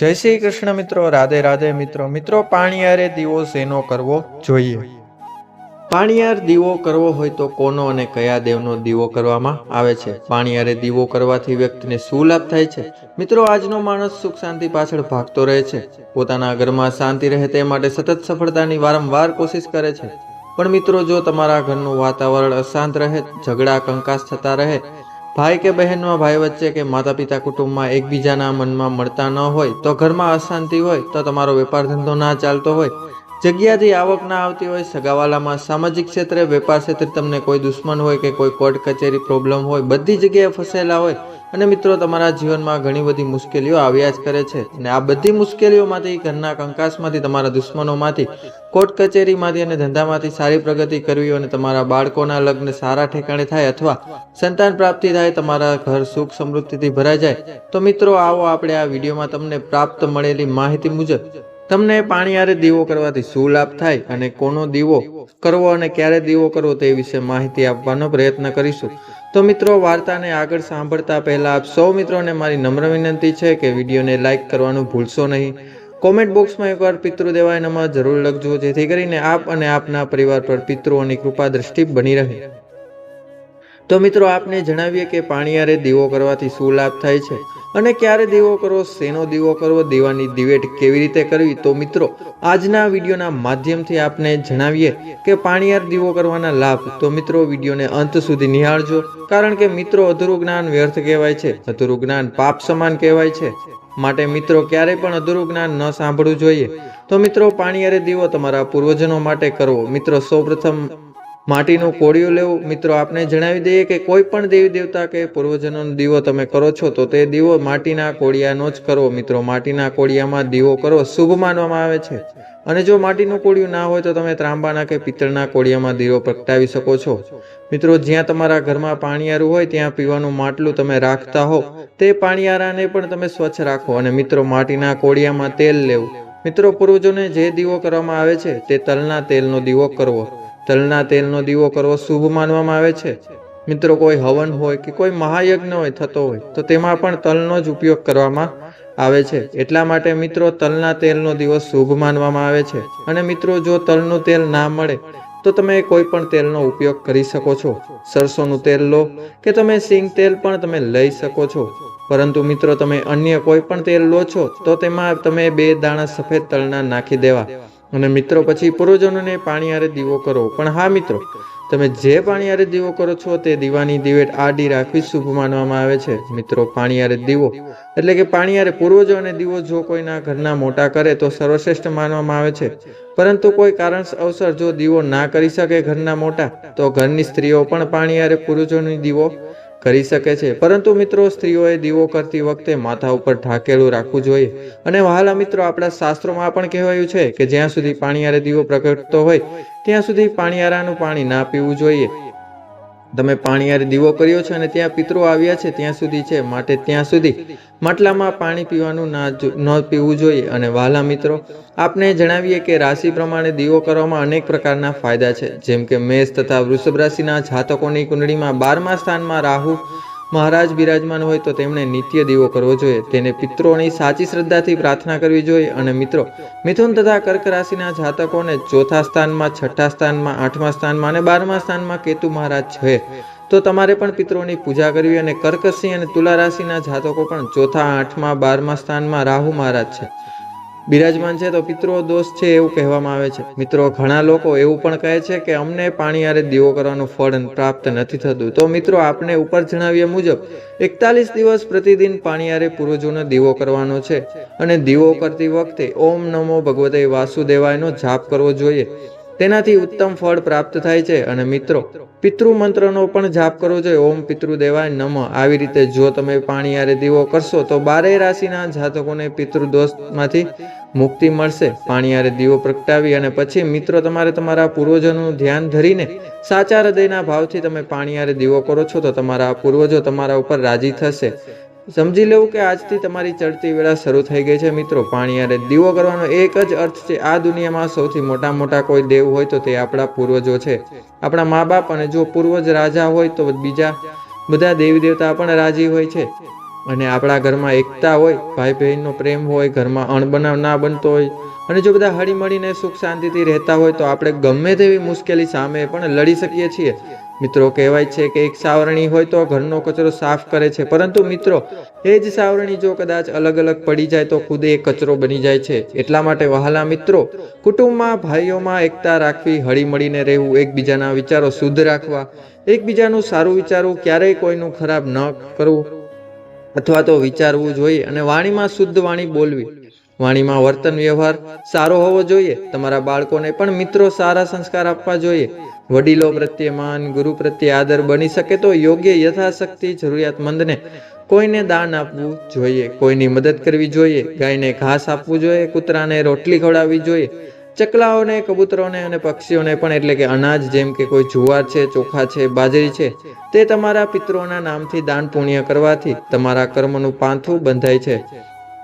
જય શ્રી કૃષ્ણ મિત્રો, રાધે રાધે મિત્રો. મિત્રો, પાણીયારે દીવો શેનો કરવો જોઈએ? પાણીયાર દીવો કરવો હોય તો કોનો અને કયા દેવનો દીવો કરવામાં આવે છે? પાણીયારે દીવો કરવાથી વ્યક્તિને શું લાભ થાય છે? મિત્રો, આજનો માણસ સુખ શાંતિ પાછળ ભાગતો રહે છે. પોતાના ઘરમાં શાંતિ રહે તે માટે સતત સફળતાની વારંવાર કોશિશ કરે છે. પણ મિત્રો, જો તમારા ઘરનું વાતાવરણ અશાંત રહે, ઝઘડા, કંકાસ થતા રહે ભાઈ કે બહેનમાં ભાઈ વચ્ચે કે માતા પિતા કુટુંબમાં એકબીજાના મનમાં મળતા ન હોય, તો ઘરમાં અશાંતિ હોય, તો તમારો વેપાર ધંધો ના ચાલતો હોય. જગ્યાથી આવક ના આવતી હોય, સગાવાલામાં સામાજિક ક્ષેત્રે વેપાર ક્ષેત્રે તમને કોઈ દુશ્મન હોય કે કોઈ કોર્ટ કચેરી પ્રોબ્લેમ હોય, બધી જગ્યાએ ફસાયેલા હોય. અને મિત્રો, તમારા જીવનમાં ઘણી બધી મુશ્કેલીઓ આવ્યા જ કરે છે. અને આ બધી મુશ્કેલીઓમાંથી, ઘરના કંકાસમાંથી, તમારા દુશ્મનોમાંથી, કોર્ટ કચેરીમાંથી અને ધંધામાંથી સારી પ્રગતિ કરવી અને તમારા બાળકોના લગ્ન સારા ઠેકાણે થાય અથવા સંતાન પ્રાપ્તિ થાય, તમારા ઘર સુખ સમૃદ્ધિથી ભરાઈ જાય, તો મિત્રો, આવો આપણે આ વિડીયોમાં તમને પ્રાપ્ત મળેલી માહિતી મુજબ તમને પાણીયારે દીવો કરવાથી શું લાભ થાય અને કોનો દીવો કરવો અને ક્યારે દીવો કરવો તે વિશે માહિતી આપવાનો પ્રયત્ન કરીશું. તો મિત્રો, વાર્તાને આગળ સાંભળતા પહેલા આપ સૌ મિત્રોને મારી નમ્ર વિનંતી છે કે વિડીયોને લાઇક કરવાનું ભૂલશો નહીં. કોમેન્ટ બોક્સમાં એકવાર પિતૃદેવાય નમઃ જરૂર લખજો, જેથી કરીને આપ અને આપના પરિવાર પર પિતૃઓની કૃપા દ્રષ્ટિ બની રહે. તો મિત્રો, આપને જણાવીએ કે પાણીયારે દીવો કરવાથી શું લાભ થાય છે? અને ક્યારે દીવો કરવો, શેનો દીવો કરવો, દીવાની દિવેટ કેવી રીતે કરવી? તો મિત્રો, આજના વિડીયોના માધ્યમથી આપને જણાવીએ કે પાણીયાર દીવો કરવાના લાભ. તો મિત્રો, વિડીયોને અંત સુધી નિહાળજો, કારણ કે મિત્રો અધૂરું જ્ઞાન વ્યર્થ કહેવાય છે. અધૂરું જ્ઞાન પાપ સમાન કહેવાય છે. માટે મિત્રો, ક્યારેય પણ અધૂરું જ્ઞાન ન સાંભળવું જોઈએ. તો મિત્રો, પાણીયારે દીવો તમારા પૂર્વજનો માટે કરવો. મિત્રો, સૌપ્રથમ માટીનું કોળિયું લેવું. મિત્રો આપને જણાવી દઈએ કે કોઈ પણ દેવી દેવતા કે પૂર્વજનોનો દીવો તમે કરો છો તો તે દીવો માટીના કોળિયાનો જ કરવો મિત્રો માટીના કોળિયામાં દીવો કરવો શુભ માનવામાં આવે છે. અને જો માટીનું કોળિયું ના હોય તો તમે ત્રાંબાના કે પિત્તળના કોળિયામાં દીવો પ્રગટાવી શકો છો. મિત્રો જ્યાં તમારા ઘરમાં પાણીયારું હોય ત્યાં પીવાનું માટલું તમે રાખતા હો. તે પાણીયારાને પણ તમે સ્વચ્છ રાખો. અને મિત્રો માટીના કોળિયામાં તેલ લેવું. મિત્રો પૂર્વજોને જે દીવો કરવામાં આવે છે તે તલના તેલનો દીવો કરવો. તલના તેલનો દીવો કરવો શુભ માનવામાં આવે છે. મિત્રો, કોઈ હવન હોય કે કોઈ મહાયજ્ઞ હોય, થતો હોય, તો તેમાં પણ તલનો જ ઉપયોગ કરવામાં આવે છે. એટલા માટે મિત્રો, તલના તેલનો દીવો શુભ માનવામાં આવે છે. અને મિત્રો, જો તલનું તેલ ના મળે, તો તમે કોઈ પણ તેલનો ઉપયોગ કરી શકો છો. સરસોનું તેલ લો કે તમે સિંગ તેલ પણ તમે લઈ શકો છો. પરંતુ મિત્રો, તમે અન્ય કોઈ પણ તેલ લો છો, તો તેમાં તમે બે દાણા સફેદ તલના નાખી દેવા. અને મિત્રો, પછી પૂર્વજનોને પાણી આરે દીવો કરો. પણ હા, મિત્રો, તમે જે પાણી આરે દીવો કરો છો, તે દીવાની દિવેટ આડી રાખવી શુભ માનવામાં આવે છે. મિત્રો, પાણી આરે દીવો એટલે કે પાણી આરે પૂર્વજો અને દીવો જો કોઈના ઘરના મોટા કરે, તો સર્વશ્રેષ્ઠ માનવામાં આવે છે. પરંતુ કોઈ કારણ અવસર જો દીવો ના કરી શકે ઘરના મોટા, તો ઘરની સ્ત્રીઓ પણ પાણી આરે પૂર્વજોની દીવો કરી શકે છે. પરંતુ મિત્રો, સ્ત્રીઓએ દીવો કરતી વખતે માથા ઉપર ઢાકેલું રાખવું જોઈએ. અને વહાલા મિત્રો, આપણા શાસ્ત્રોમાં પણ કહેવાયું છે કે જ્યાં સુધી પાણીયારે દીવો પ્રગટતો હોય, ત્યાં સુધી પાણીયારાનું પાણી ના પીવું જોઈએ. તમે પાણીયારે દીવો કર્યો છે અને ત્યાં પિતરો આવ્યા છે, ત્યાં સુધી છે, માટે ત્યાં સુધી. માટલામાં પાણી પીવાનું ના ન પીવું જોઈએ. અને વાલા મિત્રો, આપને જણાવીએ કે રાશિ પ્રમાણે દીવો કરવામાં અનેક પ્રકારના ફાયદા છે. જેમ કે મેષ તથા વૃષભ રાશિના જાતકોની કુંડળીમાં બારમા સ્થાનમાં રાહુ મહારાજ બિરાજમાન હોય તો તેમણે નિત્ય દીવો કરવો જોઈએ. તેને પિત્રોની સાચી શ્રદ્ધાથી પ્રાર્થના કરવી જોઈએ અને મિત્રો, મિથુન તથા કર્ક રાશિના જાતકોને ચોથા સ્થાનમાં, છઠ્ઠા સ્થાનમાં, આઠમા સ્થાનમાં અને બારમા સ્થાનમાં કેતુ મહારાજ છે. તો તમારે પણ પિત્રોની પૂજા કરવી અને કર્કસિંહ અને તુલા રાશિના જાતકો પણ ચોથા, આઠમા, બારમા સ્થાનમાં રાહુ મહારાજ છે. બિરાજમાન છે તો પિત્રો દોષ છે એવું કહેવામાં આવે છે. મિત્રો, ઘણા લોકો એવું પણ કહે છે કે અમને પાણીયારે દીવો કરવાનું ફળ પ્રાપ્ત નથી થતું. તો મિત્રો, આપને ઉપર જણાવ્યા મુજબ, એકતાલીસ દિવસ પ્રતિદિન પાણી આરે પૂર્વજોનો દીવો કરવાનો છે. અને દીવો કરતી વખતે ઓમ નમો ભગવતે વાસુદેવાયનો જાપ કરવો જોઈએ. તેનાથી ઉત્તમ ફળ પ્રાપ્ત થાય છે. અને મિત્રો પિતૃ મંત્રનો પણ જાપ કરવો જોઈએ. ઓમ પિતૃદેવાય નમ. આવી રીતે જો તમે પાણીયારે દીવો કરશો, તો બારેય રાશિના જાતકોને પિતૃદોષમાંથી મુક્તિ મળશે. પાણીયારે દીવો પ્રગટાવી અને પછી, મિત્રો, તમારે તમારા પૂર્વજોનું ધ્યાન ધરીને સાચા હૃદયના ભાવથી તમે પાણીયારે દીવો કરો છો, તો તમારા પૂર્વજો તમારા ઉપર રાજી થશે. સમજી લેવું કે આજથી તમારી ચડતી વેળા શરૂ થઈ ગઈ છે. મિત્રો, પાણી અરે દીવો કરવાનો એક જ અર્થ છે, આ દુનિયામાં સૌથી મોટા મોટા કોઈ દેવ હોય તો તે આપણા પૂર્વજો છે. આપણા મા બાપ અને જો પૂર્વજ રાજા હોય તો બીજા બધા દેવી દેવતા પણ રાજી હોય છે. અને આપણા ઘરમાં એકતા હોય ભાઈ બહેનનો પ્રેમ હોય, ઘરમાં અણબનાવ ના બનતો હોય, અને જો બધા હળીમળીને સુખ શાંતિથી રહેતા હોય તો આપણે ગમે તેવી મુશ્કેલી સામે પણ લડી શકીએ છીએ. મિત્રો, કહેવાય છે કે એક સાવરણી હોય તો ઘરનો કચરો સાફ કરે છે. પરંતુ મિત્રો, એ જ સાવરણી જો કદાચ અલગ અલગ પડી જાય તો ખુદ એ કચરો બની જાય છે. એટલા માટે વહાલા મિત્રો, કુટુંબમાં, ભાઈઓમાં એકતા રાખવી, હળીમળીને રહેવું, એકબીજાના વિચારો શુદ્ધ રાખવા, એકબીજાનું સારું વિચારવું, ક્યારેય કોઈનું ખરાબ ન કરવું, અથવા તો વિચારવું જોઈએ અને વાણીમાં શુદ્ધ વાણી બોલવી. વાણીમાં વર્તન વ્યવહાર સારો હોવો જોઈએ. તમારા બાળકોને પણ મિત્રો સારા સંસ્કાર આપવા જોઈએ. વડીલો પ્રત્યે માન, ગુરુ પ્રત્યે આદર બની શકે તો યોગ્ય યથાશક્તિ જરૂરિયાતમંદને કોઈને દાન આપવું જોઈએ, કોઈની મદદ કરવી જોઈએ, ગાયને ઘાસ આપવું જોઈએ, કૂતરાને રોટલી ખવડાવવી જોઈએ, ચકલાઓને, કબૂતરોને અને પક્ષીઓને પણ એટલે કે અનાજ જેમ કે કોઈ જુવાર છે, ચોખા છે, બાજરી છે, તે તમારા પિત્રોના નામથી દાન પુણ્ય કરવાથી તમારા કર્મનું પાંથું બંધાય છે.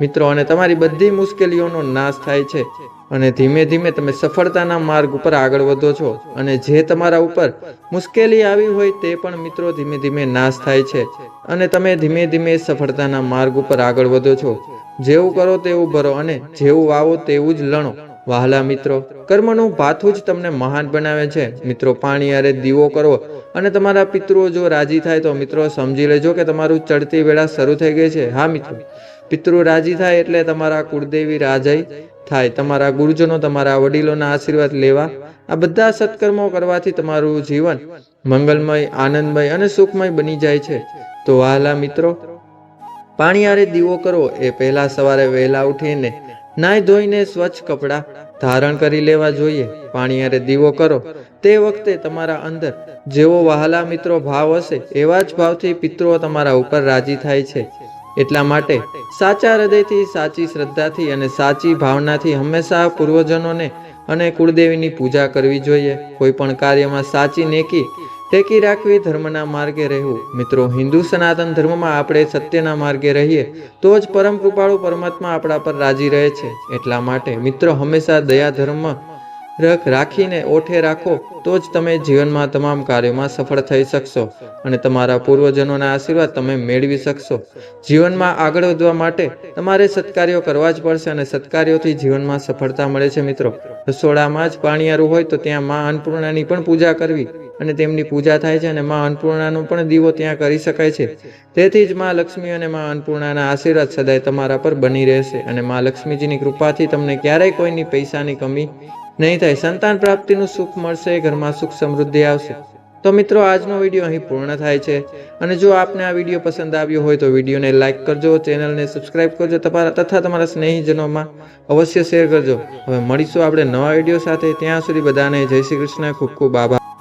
મિત્રો, અને તમારી બધી મુશ્કેલીઓનો નાશ થાય છે. અને ધીમે ધીમે તમે સફળતાના માર્ગ ઉપર આગળ વધો છો. અને જે તમારા ઉપર મુશ્કેલી આવી હોય તે પણ મિત્રો ધીમે ધીમે નાશ થાય છે. અને તમે ધીમે ધીમે સફળતાના માર્ગ ઉપર આગળ વધો છો. જેવું કરો તેવું ભરો અને જેવું વાવો તેવું જ લણો. વહાલા મિત્રો, કર્મનું ભાથું જ તમને મહાન બનાવે છે. મિત્રો, પાણી અરે દીવો કરવો અને તમારા પિતૃઓ જો રાજી થાય તો મિત્રો સમજી લેજો કે તમારું ચડતી વેળા શરૂ થઈ ગઈ છે. હા મિત્રો. પિતૃ રાજી થાય એટલે તમારા કુળદેવી રાજાઈ થાય. તમારા ગુરુજનો, તમારા વડીલોના આશીર્વાદ લેવા. આ બધા સત્કર્મો કરવાથી તમારું જીવન મંગલમય, આનંદમય અને સુખમય બની જાય છે. તો વહાલા મિત્રો પાણી આરે દીવો કરવો એ પહેલા સવારે વહેલા ઉઠીને નાય ધોઈને સ્વચ્છ કપડાં ધારણ કરી લેવા જોઈએ. પાણી આરે દીવો કરો. તે વખતે તમારા અંદર જેવો વહાલા મિત્રો ભાવ હશે, એવા જ ભાવથી પિત્રો તમારા ઉપર રાજી થાય છે. એટલા માટે સાચા હૃદયથી, સાચી શ્રદ્ધાથી અને સાચી ભાવનાથી હંમેશા પૂર્વજનોને અને કુળદેવીની પૂજા કરવી જોઈએ. કોઈ પણ કાર્યમાં સાચી નેકી, ટેકી રાખવી ધર્મના માર્ગે રહેવું. મિત્રો, હિન્દુ સનાતન ધર્મમાં આપણે સત્યના માર્ગે રહીએ, તો જ પરમ કૃપાળુ પરમાત્મા આપણા પર રાજી રહે છે. એટલા માટે મિત્રો, હંમેશા દયા ધર્મ રખ રાખીને ઓઠે રાખો, તો જ તમે જીવનમાં તમામ કાર્યોમાં સફળ થઈ શકશો અને તમારા પૂર્વજનોના આશીર્વાદ તમે મેળવી શકશો. જીવનમાં આગળ વધવા માટે તમારે સત્કાર્યો કરવા જ પડશે અને સત્કાર્યોથી જીવનમાં સફળતા મળે છે મિત્રો. રસોડામાં જ પાણીયારું હોય તો ત્યાં મા અન્નપૂર્ણાની પણ પૂજા કરવી અને તેમની પૂજા થાય છે અને મા અન્નપૂર્ણાનો પણ દીવો ત્યાં કરી શકાય છે. તેથી જ મા લક્ષ્મી અને મા અન્નપૂર્ણાના આશીર્વાદ સદાય તમારા પર બની રહેશે અને મા લક્ષ્મીજીની કૃપાથી તમને ક્યારેય કોઈની પૈસાની કમી નહીં થાય સંતાન પ્રાપ્તિનું સુખ મળશે, ઘરમાં સુખ સમૃદ્ધિ આવશે. તો મિત્રો, આજનો વીડિયો અહીં પૂર્ણ થાય છે. અને જો આપને આ વીડિયો પસંદ આવ્યો હોય તો વિડીયોને લાઇક કરજો, ચેનલને સબસ્ક્રાઇબ કરજો, તમારા તથા તમારા સ્નેહીજનોમાં અવશ્ય શેર કરજો. હવે મળીશું આપણે નવા વીડિયો સાથે. ત્યાં સુધી બધાને જય શ્રી કૃષ્ણ, ખૂબ ખૂબ આભાર.